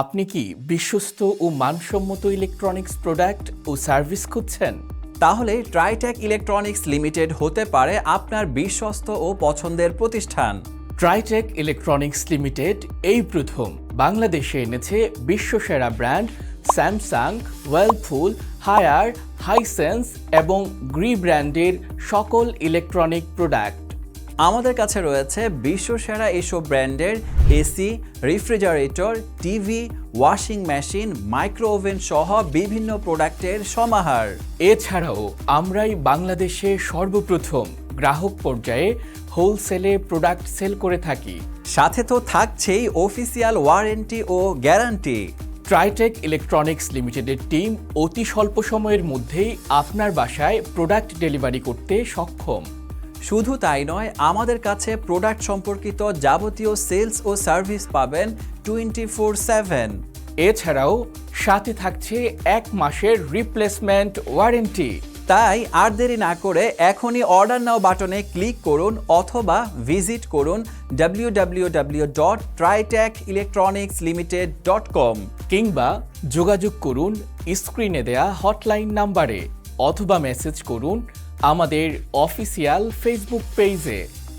আপনি কি বিশ্বস্ত ও মানসম্মত ইলেকট্রনিক্স প্রোডাক্ট ও সার্ভিস খুঁজছেন? তাহলে ট্রাইটেক ইলেকট্রনিক্স লিমিটেড হতে পারে আপনার বিশ্বস্ত ও পছন্দের প্রতিষ্ঠান। ট্রাইটেক ইলেকট্রনিক্স লিমিটেড এই প্রথম। বাংলাদেশে এনেছে বিশ্বসেরা ব্র্যান্ড স্যামসাং ওয়েলফুল হায়ার হাইসেন্স এবং গ্রি ব্র্যান্ডের সকল ইলেকট্রনিক প্রোডাক্ট আমাদের কাছে রয়েছে বিশ্বসেরা এসব ব্র্যান্ডের AC refrigerator TV washing machine micro oven সহ বিভিন্ন প্রোডাক্টের সমাহার। এছাড়াও আমরাই বাংলাদেশে সর্বপ্রথম গ্রাহক পর্যায়ে হোলসেলে প্রোডাক্ট সেল করে থাকি। সাথে তো থাকছেই অফিসিয়াল ওয়ারেন্টি ও গ্যারান্টি। ট্রাইটেক ইলেকট্রনিক্স লিমিটেডের টিম অতি স্বল্প সময়ের মধ্যেই আপনার বাসায় প্রোডাক্ট ডেলিভারি করতে সক্ষম। শুধু তাই নয় আমাদের কাছে প্রোডাক্ট সম্পর্কিত যাবতীয় সেলস ও সার্ভিস পাবেন টোয়েন্টি ফোর সেভেন এছাড়াও সাথে থাকছে এক মাসের রিপ্লেসমেন্ট ওয়ারেন্টি তাই আর দেরি না করে এখনই অর্ডার নাও বাটনে ক্লিক করুন অথবা ভিজিট করুন কম কিংবা যোগাযোগ করুন স্ক্রিনে দেয়া হটলাইন নাম্বারে অথবা মেসেজ করুন আমাদের অফিসিয়াল ফেসবুক পেজে